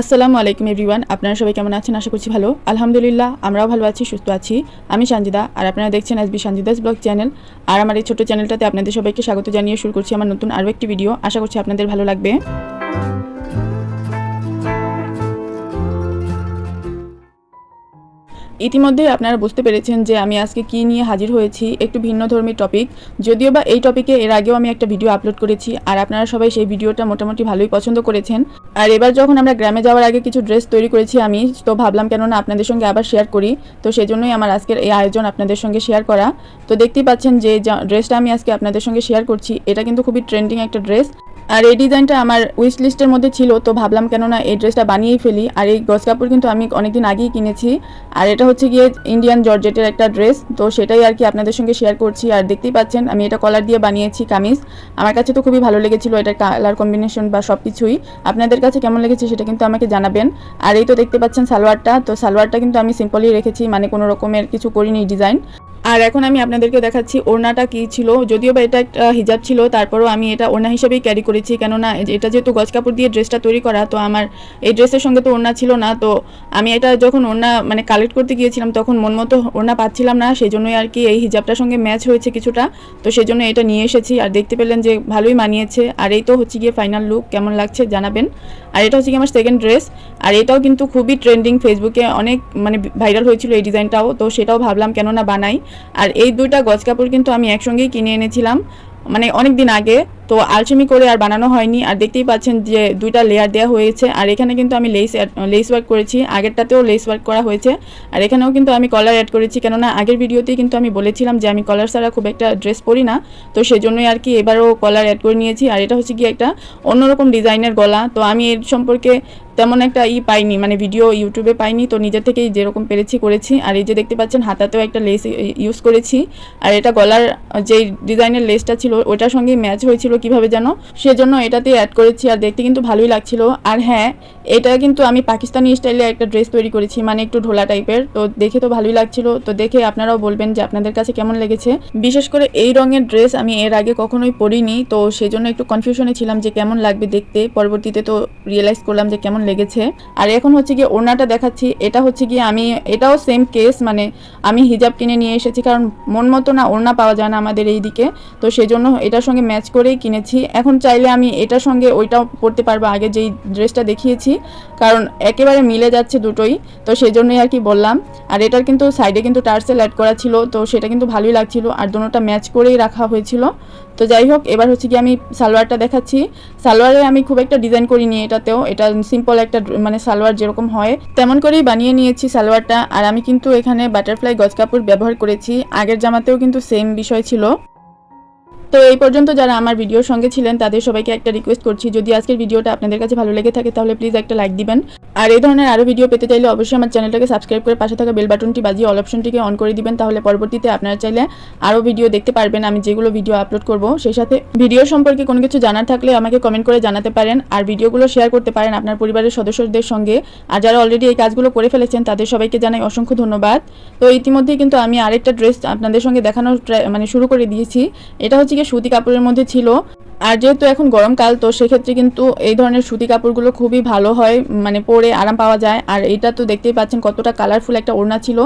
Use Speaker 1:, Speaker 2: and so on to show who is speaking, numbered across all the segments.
Speaker 1: আসসালামু আলাইকুম এভরিওয়ান, আপনারা সবাই কেমন আছেন? আশা করছি ভালো। আলহামদুলিল্লাহ, আমরাও ভালো আছি, সুস্থ আছি। আমি সঞ্জিদা আর আপনারা দেখছেন এসবি সঞ্জিদাস ব্লগ চ্যানেল। আর আমার এই ছোট্ট চ্যানেলটাতে আপনাদের সবাইকে স্বাগত জানিয়ে শুরু করছি আমার নতুন আরও একটি ভিডিও। আশা করছি আপনাদের ভালো লাগবে। ইতিমধ্যে আপনারা বুঝতে পেরেছেন যে আমি আজকে কি নিয়ে হাজির হয়েছি, একটু ভিন্ন ধর্মী টপিক যদিও বা এই টপিকে এর আগেও আমি একটা ভিডিও আপলোড করেছি, আর আপনারা সবাই সেই ভিডিওটা মোটামুটি ভালোই পছন্দ করেছেন। আর এবার যখন আমরা গ্রামে যাওয়ার আগে কিছু ড্রেস তৈরি করেছি আমি, তো ভাবলাম কেননা আপনাদের সঙ্গে আবার শেয়ার করি, তো সেজন্যই আমার আজকের এই আয়োজন আপনাদের সঙ্গে শেয়ার করা। তো দেখতেই পাচ্ছেন যা- ড্রেসটা আমি আজকে আপনাদের সঙ্গে শেয়ার করছি, এটা কিন্তু খুবই ট্রেন্ডিং একটা ড্রেস আর এই ডিজাইনটা আমার উইশ লিস্টের মধ্যে ছিল, তো ভাবলাম কেননা এই ড্রেসটা বানিয়েই ফেলি। আর এই গজ কাপড় কিন্তু আমি অনেকদিন আগেই কিনেছি। আর এটা হচ্ছে গিয়ে ইন্ডিয়ান জর্জেটের একটা ড্রেস তো সেটাই আর কি আপনাদের সঙ্গে শেয়ার করছি। আর দেখতেই পাচ্ছেন, আমি এটা কলার দিয়ে বানিয়েছি কামিজ। আমার কাছে তো খুবই ভালো লেগেছিল এটার কালার কম্বিনেশন বা সব কিছুই আপনাদের কাছে কেমন লেগেছে সেটা কিন্তু আমাকে জানাবেন। আর এই তো দেখতে পাচ্ছেন সালোয়ারটা, তো সালোয়ারটা কিন্তু আমি সিম্পলই রেখেছি মানে কোনো রকমের কিছু করিনি ডিজাইন আর এখন আমি আপনাদেরকে দেখাচ্ছি ওড়নাটা কি ছিল। যদিও বা এটা একটা হিজাব ছিল, তারপরও আমি এটা ওড়না হিসেবেই ক্যারি করেছি। কেননা এটা যেহেতু গজ কাপড় দিয়ে ড্রেসটা তৈরি করা, তো আমার এই ড্রেসের সঙ্গে তো ওড়না ছিল না। তো আমি এটা যখন ওড়না মানে কালেক্ট করতে গিয়েছিলাম, তখন মন মতো ওড়না পাচ্ছিলাম না। সেই জন্যই আর কি এই হিজাবটার সঙ্গে ম্যাচ হয়েছে কিছুটা। তো সেই জন্য এটা নিয়ে এসেছি। আর দেখতে পেলেন যে ভালোই মানিয়েছে। আর এই তো হচ্ছে গিয়ে ফাইনাল লুক কেমন লাগছে জানাবেন। আর এটা হচ্ছে কি আমার সেকেন্ড ড্রেস আর এটাও কিন্তু খুবই ট্রেন্ডিং ফেসবুকে অনেক মানে ভাইরাল হয়েছিল এই ডিজাইনটাও তো সেটাও ভাবলাম কেননা বানাই। আর এই দুইটা গজ কাপড় কিন্তু আমি একসঙ্গেই কিনে এনেছিলাম মানে অনেক দিন আগে। তো আলচেমি করে আর বানানো হয়নি। আর দেখতেই পাচ্ছেন যে দুইটা লেয়ার দেওয়া হয়েছে। আর এখানে কিন্তু আমি লেস লেস ওয়ার্ক করেছি। আগেরটাতেও লেস ওয়ার্ক করা হয়েছে। আর এখানেও কিন্তু আমি কলার অ্যাড করেছি। কেননা আগের ভিডিওতেই কিন্তু আমি বলেছিলাম যে আমি কলার ছাড়া খুব একটা ড্রেস পরি না। তো সেজন্যই আর কি এবারও কলার অ্যাড করে নিয়েছি। আর এটা হচ্ছে কি একটা অন্যরকম ডিজাইনের গলা। তো আমি এর সম্পর্কে তেমন একটা ই পাইনি। মানে ভিডিও ইউটিউবে পাইনি। তো নিজের থেকেই যেরকম পেরেছি করেছি। আর এই যে দেখতে পাচ্ছেন, হাতাতেও একটা লেস ইউজ করেছি। আর এটা গলার যে ডিজাইনের লেসটা ছিল, ওটার সঙ্গে ম্যাচ হয়েছিল কীভাবে যেন? সেজন্য এটাতে অ্যাড করেছি আর দেখতে কিন্তু ভালোই লাগছিল। আর হ্যাঁ এটা কিন্তু আমি পাকিস্তানি স্টাইলে একটা ড্রেস তৈরি করেছি মানে একটু ঢোলা টাইপের তো দেখে তো ভালোই লাগছিল। তো দেখে আপনারাও বলবেন যে আপনাদের কাছে কেমন লেগেছে। বিশেষ করে এই রঙের ড্রেস আমি এর আগে কখনোই পরিনি। তো সেজন্য একটু কনফিউশনে ছিলাম যে কেমন লাগবে দেখতে। পরবর্তীতে তো রিয়েলাইজ করলাম যে কেমন লেগেছে। আর এখন হচ্ছে গিয়ে ওড়নাটা দেখাচ্ছি। এটা হচ্ছে গিয়ে আমি, এটাও সেম কেস মানে আমি হিজাব কিনে নিয়ে এসেছি। কারণ মন মতো না ওড়না পাওয়া যায় না আমাদের এই দিকে তো সেজন্য এটার সঙ্গে ম্যাচ করেই কিনেছি। এখন চাইলে আমি এটার সঙ্গে ওইটাও পরতে পারব। আগে যেই ড্রেসটা দেখিয়েছি কারণ একেবারে মিলে যাচ্ছে দুটোই। তো সেই জন্যই আর কি বললাম। আর এটার কিন্তু সাইডে কিন্তু টার্সেল অ্যাড করা ছিল, তো সেটা কিন্তু ভালোই লাগছিল। আর দুটোটা ম্যাচ করেই রাখা হয়েছিল। তো যাই হোক, এবার হচ্ছে কি আমি সালোয়ারটা দেখাচ্ছি। সালোয়ারে আমি খুব একটা ডিজাইন করি করিনি এটাতেও। এটা সিম্পল একটা মানে সালোয়ার যেরকম হয়, তেমন করেই বানিয়ে নিয়েছি সালোয়ারটা। আর আমি কিন্তু এখানে বাটারফ্লাই গজ কাপড় ব্যবহার করেছি। আগের জামাতেও কিন্তু সেম বিষয় ছিল। তো এই পর্যন্ত যারা আমার ভিডিওর সঙ্গে ছিলেন, তাদের সবাইকে একটা রিকোয়েস্ট করছি। যদি আজকের ভিডিওটা আপনাদের কাছে ভালো লেগে থাকে, তাহলে প্লিজ একটা লাইক দিবেন। আর এই ধরনের আরও ভিডিও পেতে চাইলে অবশ্যই আমার চ্যানেলটাকে সাবস্ক্রাইব করে পাশে থাকা বেল বাটনটি বাজিয়ে অল অপশনটিকে অন করে দিবেন। তাহলে পরবর্তীতে আপনারা চাইলে আরও ভিডিও দেখতে পারবেন, আমি যেগুলো ভিডিও আপলোড করব। সেই সাথে ভিডিও সম্পর্কে কোনো কিছু জানার থাকলে আমাকে কমেন্ট করে জানাতে পারেন। আর ভিডিওগুলো শেয়ার করতে পারেন আপনার পরিবারের সদস্যদের সঙ্গে। আর যারা অলরেডি এই কাজগুলো করে ফেলেছেন, তাদের সবাইকে জানাই অসংখ্য ধন্যবাদ। তো ইতিমধ্যেই কিন্তু আমি আরেকটা ড্রেস আপনাদের সঙ্গে try- মানে শুরু করে দিয়েছি। এটা হচ্ছে কি সুতি কাপড়ের মধ্যে ছিল। আর যেহেতু এখন গরমকাল তো সেক্ষেত্রে কিন্তু এই ধরনের সুতি কাপড়গুলো খুবই ভালো হয় মানে পরে আরাম পাওয়া যায়। আর এটা তো দেখতেই পাচ্ছেন কতটা কালারফুল একটা ওড়না ছিল।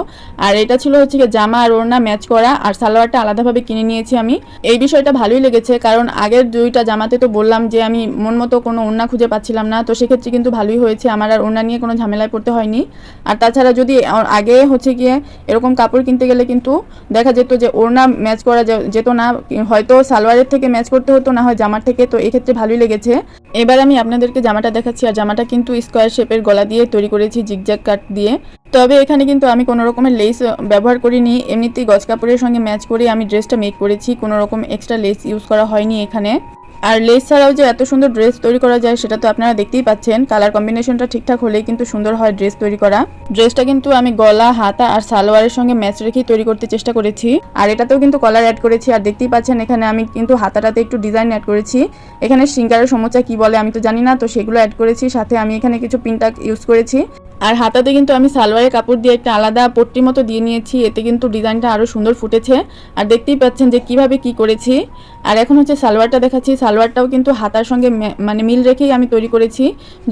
Speaker 1: আর এটা ছিল হচ্ছে কি জামা আর ওড়না ম্যাচ করা, আর সালোয়ারটা আলাদাভাবে কিনে নিয়েছি আমি। এই বিষয়টা ভালোই লেগেছে, কারণ আগের দুইটা জামাতে তো বললাম যে আমি মন মতো কোনো ওড়না খুঁজে পাচ্ছিলাম না। তো সেক্ষেত্রে কিন্তু ভালোই হয়েছে, আমার আর ওড়না নিয়ে কোনো ঝামেলায় পড়তে হয়নি। আর তাছাড়া যদি আগে হচ্ছে গিয়ে এরকম কাপড় কিনতে গেলে কিন্তু দেখা যেত যে ওড়না ম্যাচ করা যেত না, হয়তো সালোয়ারের থেকে ম্যাচ করতে হতো, না হয় জামার থেকে, তো এক্ষেত্রে ভালোই লেগেছে। এবার আমি আপনাদেরকে জামাটা দেখাচ্ছি, আর জামাটা কিন্তু স্কোয়ার শেপের গলা দিয়ে তৈরি করেছি, জিগজ্যাগ কাট দিয়ে। তবে এখানে কিন্তু আমি কোনো রকমের লেস ব্যবহার করিনি। এমনিতেই গজ কাপড়ের সঙ্গে ম্যাচ করে আমি ড্রেসটা মেক করেছি, কোনো রকম এক্সট্রা লেস ইউজ করা হয়নি এখানে। আর লেস ছাড়াও যে এত সুন্দর ড্রেস তৈরি করা যায়, সেটা তো আপনারা দেখতেই পাচ্ছেন। কালার কম্বিনেশনটা ঠিকঠাক হলেই কিন্তু সুন্দর হয় ড্রেস তৈরি করা। ড্রেসটা কিন্তু আমি গলা, হাতা আর সালোয়ারের সঙ্গে ম্যাচ রেখেই তৈরি করতে চেষ্টা করেছি। আর এটাতেও কিন্তু কলার অ্যাড করেছি। আর দেখতেই পাচ্ছেন, এখানে আমি কিন্তু হাতাটাতে একটু ডিজাইন অ্যাড করেছি। এখানে সিঙ্গারের সমস্যা কি বলে আমি তো জানি না, তো সেগুলো অ্যাড করেছি। সাথে আমি এখানে কিছু পিনটাক ইউজ করেছি। আর হাতাতে কিন্তু আমি সালোয়ারের কাপড় দিয়ে একটা আলাদা পট্টির মতো দিয়ে নিয়েছি। এতে কিন্তু ডিজাইনটা আরও সুন্দর ফুটেছে। আর দেখতেই পাচ্ছেন যে কীভাবে কি করেছি। আর এখন হচ্ছে সালোয়ারটা দেখাচ্ছি। সালোয়ারটাও কিন্তু হাতার সঙ্গে মানে মিল রেখেই আমি তৈরি করেছি।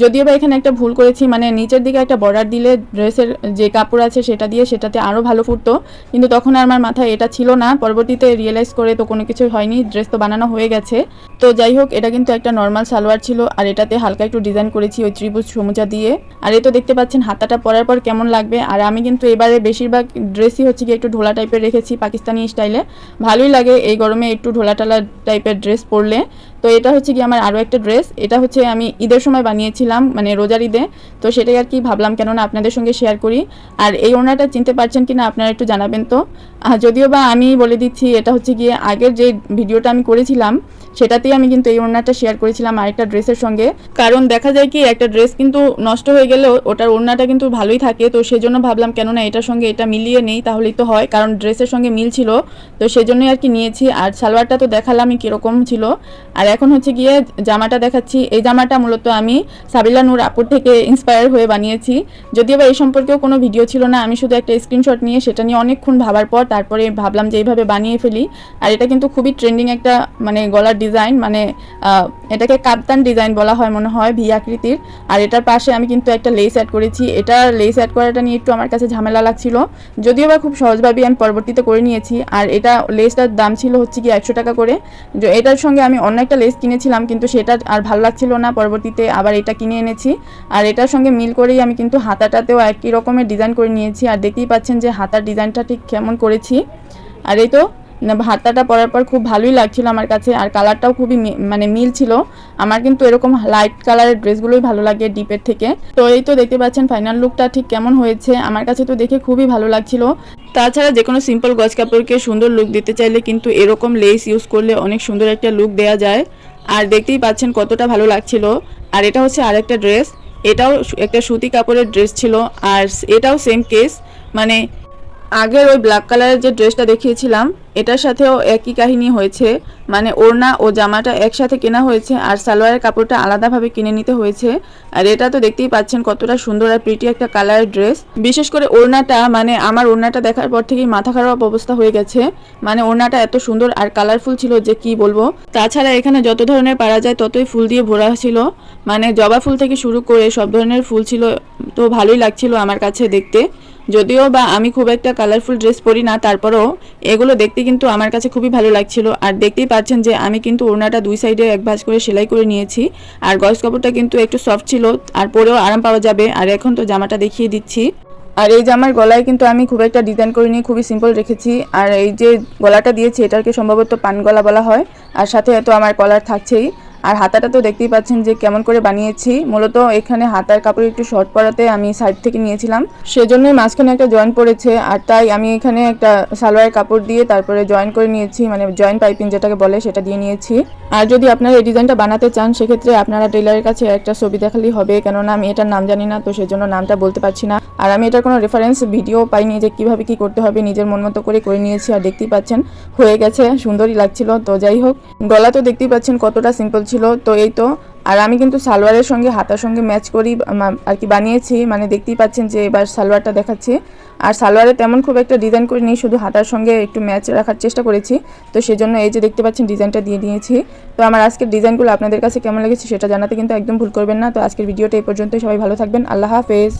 Speaker 1: যদিও বা এখানে একটা ভুল করেছি মানে নিচের দিকে একটা বর্ডার দিলে ড্রেসের যে কাপড় আছে সেটা দিয়ে সেটাতে আরও ভালো ফুটতো। কিন্তু তখন আমার মাথায় এটা ছিল না। পরবর্তীতে রিয়েলাইজ করে তো কোনো কিছু হয়নি। ড্রেস তো বানানো হয়ে গেছে। তো যাই হোক, এটা কিন্তু একটা নর্মাল সালোয়ার ছিল। আর এটাতে হালকা একটু ডিজাইন করেছি ওই ত্রিভুজ সমুচা দিয়ে। আর এই তো দেখতে পাচ্ছেন, হাতাটা পরার পর কেমন লাগবে। আর আমি কিন্তু এবারে বেশিরভাগ ড্রেসই হচ্ছে কি একটু ঢোলা টাইপের রেখেছি, পাকিস্তানি স্টাইলে ভালোই লাগে এই গরমে একটু ঢোলা টালা টাইপের ড্রেস পরলে তো এটা হচ্ছে কি আমার আরও একটা ড্রেস এটা হচ্ছে আমি ঈদের সময় বানিয়েছিলাম মানে রোজার ঈদে। তো সেটাই আর কি ভাবলাম, কেননা আপনাদের সঙ্গে শেয়ার করি। আর এই ওড়নাটা চিনতে পারছেন কিনা আপনারা একটু জানাবেন তো। যদিও বা আমি বলে দিচ্ছি, এটা হচ্ছে গিয়ে আগের যে ভিডিওটা আমি করেছিলাম, সেটাতেই আমি কিন্তু এই ওড়নাটা শেয়ার করেছিলাম আরেকটা ড্রেসের সঙ্গে। কারণ দেখা যায় কি, একটা ড্রেস কিন্তু নষ্ট হয়ে গেলেও ওটার ওড়নাটা কিন্তু ভালোই থাকে। তো সেজন্য ভাবলাম, কেননা এটার সঙ্গে এটা মিলিয়ে নেই, তাহলেই তো হয়। কারণ ড্রেসের সঙ্গে মিল ছিল, তো সেজন্যই আর কি নিয়েছি। আর সালোয়ারটা তো দেখালামই কীরকম ছিল। আর এখন হচ্ছে গিয়ে জামাটা দেখাচ্ছি। এই জামাটা মূলত আমি সাবিলা নূর আপুর থেকে ইন্সপায়ার হয়ে বানিয়েছি। যদিও বা এই সম্পর্কেও কোনো ভিডিও ছিল না, আমি শুধু একটা স্ক্রিনশট নিয়ে সেটা নিয়ে অনেকক্ষণ ভাবার পর তারপরে ভাবলাম যে এইভাবে বানিয়ে ফেলি। আর এটা কিন্তু খুবই ট্রেন্ডিং একটা মানে গলার ডিজাইন মানে এটাকে কাপ্তান ডিজাইন বলা হয় মনে হয়, ভি আকৃতির। আর এটার পাশে আমি কিন্তু একটা লেস অ্যাড করেছি। এটা লেস অ্যাড করাটা নিয়ে একটু আমার কাছে ঝামেলা লাগছিল। যদিও বা খুব সহজভাবেই আমি পরবর্তীতে করে নিয়েছি। আর এটা লেসটার দাম ছিল হচ্ছে কি একশো টাকা করে। এটার সঙ্গে আমি অন্য একটা লেস কিনেছিলাম, কিন্তু সেটা আর ভালো লাগছিল না। পরবর্তীতে আবার এটা কিনে এনেছি। আর এটার সঙ্গে মিল করেই আমি কিন্তু হাতাটাতেও একই রকমের ডিজাইন করে নিয়েছি। আর দেখতেই পাচ্ছেন যে হাতার ডিজাইনটা ঠিক কেমন করেছি। আর এই তো হাতাটা পরার পর খুব ভালোই লাগছিল আমার কাছে, আর কালারটাও খুবই মানে মিল ছিল। আমার কিন্তু এরকম লাইট কালারের ড্রেসগুলোই ভালো লাগে ডিপের থেকে। তো এই তো দেখতে পাচ্ছেন ফাইনাল লুকটা ঠিক কেমন হয়েছে, আমার কাছে তো দেখে খুবই ভালো লাগছিল। তাছাড়া যে কোনো সিম্পল গজ কাপড়কে সুন্দর লুক দিতে চাইলে কিন্তু এরকম লেস ইউজ করলে অনেক সুন্দর একটা লুক দেওয়া যায়। আর দেখতেই পাচ্ছেন কতটা ভালো লাগছিল। আর এটা হচ্ছে আরেকটা ড্রেস এটাও একটা সুতি কাপড়ের ড্রেস ছিল। আর এটাও সেম কেস মানে আগের ওই ব্ল্যাক কালারের যে ড্রেসটা দেখিয়েছিলাম, এটার সাথেও একই কাহিনী হয়েছে। মানে ওড়না ও জামাটা একসাথে কেনা হয়েছে আর সালোয়ারের কাপড়টা আলাদাভাবে কিনে নিতে হয়েছে। আর এটা তো দেখতেই পাচ্ছেন কতটা সুন্দর আর প্রিটি একটা কালারের ড্রেস বিশেষ করে ওড়নাটা মানে আমার ওড়নাটা দেখার পর থেকেই মাথা খারাপ অবস্থা হয়ে গেছে। মানে ওড়নাটা এত সুন্দর আর কালারফুল ছিল যে কি বলব। তাছাড়া এখানে যত ধরনের পারা যায় ততই ফুল দিয়ে ভরা ছিল। মানে জবা ফুল থেকে শুরু করে সব ধরনের ফুল ছিল। তো ভালোই লাগছিল আমার কাছে দেখতে। যদিও বা আমি খুব একটা কালারফুল ড্রেস পরি না, তারপরেও এগুলো দেখতে কিন্তু আমার কাছে খুবই ভালো লাগছিল। আর দেখতেই পাচ্ছেন যে আমি কিন্তু ওড়নাটা দুই সাইডে এক ভাঁজ করে সেলাই করে নিয়েছি। আর গজ কাপড়টা কিন্তু একটু সফট ছিল, আর পরেও আরাম পাওয়া যাবে। আর এখন তো জামাটা দেখিয়ে দিচ্ছি। আর এই জামার গলায় কিন্তু আমি খুব একটা ডিজাইন করিনি, খুবই সিম্পল রেখেছি। আর এই যে গলাটা দিয়েছি, এটাকে সম্ভবত পান গলা বলা হয়। আর সাথে তো আমার কলার থাকছেই। আর হাতাটা তো দেখতেই পাচ্ছেন যে কেমন করে বানিয়েছি। মূলত এখানে হাতার কাপড় একটু শর্ট পরাতে আমি সাইড থেকে নিয়েছিলাম। সেজন্যই মাঝখানে একটা জয়েন পড়েছে আর তাই আমি এখানে একটা সালোয়ারের কাপড় দিয়ে তারপরে জয়েন করে নিয়েছি মানে জয়েন পাইপিং যেটাকে বলে সেটা দিয়ে নিয়েছি। আর যদি আপনারা এই ডিজাইনটা বানাতে চান, সেক্ষেত্রে আপনারা টেলারের কাছে একটা ছবি দেখালেই হবে। কেননা আমি এটার নাম জানি না, তো সেজন্য নামটা বলতে পারছি না। আর আমি এটার কোনো রেফারেন্স ভিডিও পাইনি যে কীভাবে কি করতে হবে, নিজের মন মতো করে করে নিয়েছি আর দেখতেই পাচ্ছেন, হয়ে গেছে, সুন্দরই লাগছিল। তো যাই হোক, গলা তো দেখতেই পাচ্ছেন কতটা সিম্পল ছিল। তো এই তো, আর আমি কিন্তু সালোয়ারের সঙ্গে, হাতার সঙ্গে ম্যাচ করি আর কি বানিয়েছি। মানে দেখতেই পাচ্ছেন যে এবার সালোয়ারটা দেখাচ্ছি। আর সালোয়ারে তেমন খুব একটা ডিজাইন করে নিই শুধু হাতার সঙ্গে একটু ম্যাচ রাখার চেষ্টা করেছি। তো সেজন্য এই যে দেখতে পাচ্ছেন ডিজাইনটা দিয়ে দিয়েছি। তো আমার আজকের ডিজাইনগুলো আপনাদের কাছে কেমন লেগেছে সেটা জানাতে কিন্তু একদম ভুল করবেন না। তো আজকের ভিডিওটা এই পর্যন্তই। সবাই ভালো থাকবেন। আল্লাহ হাফেজ।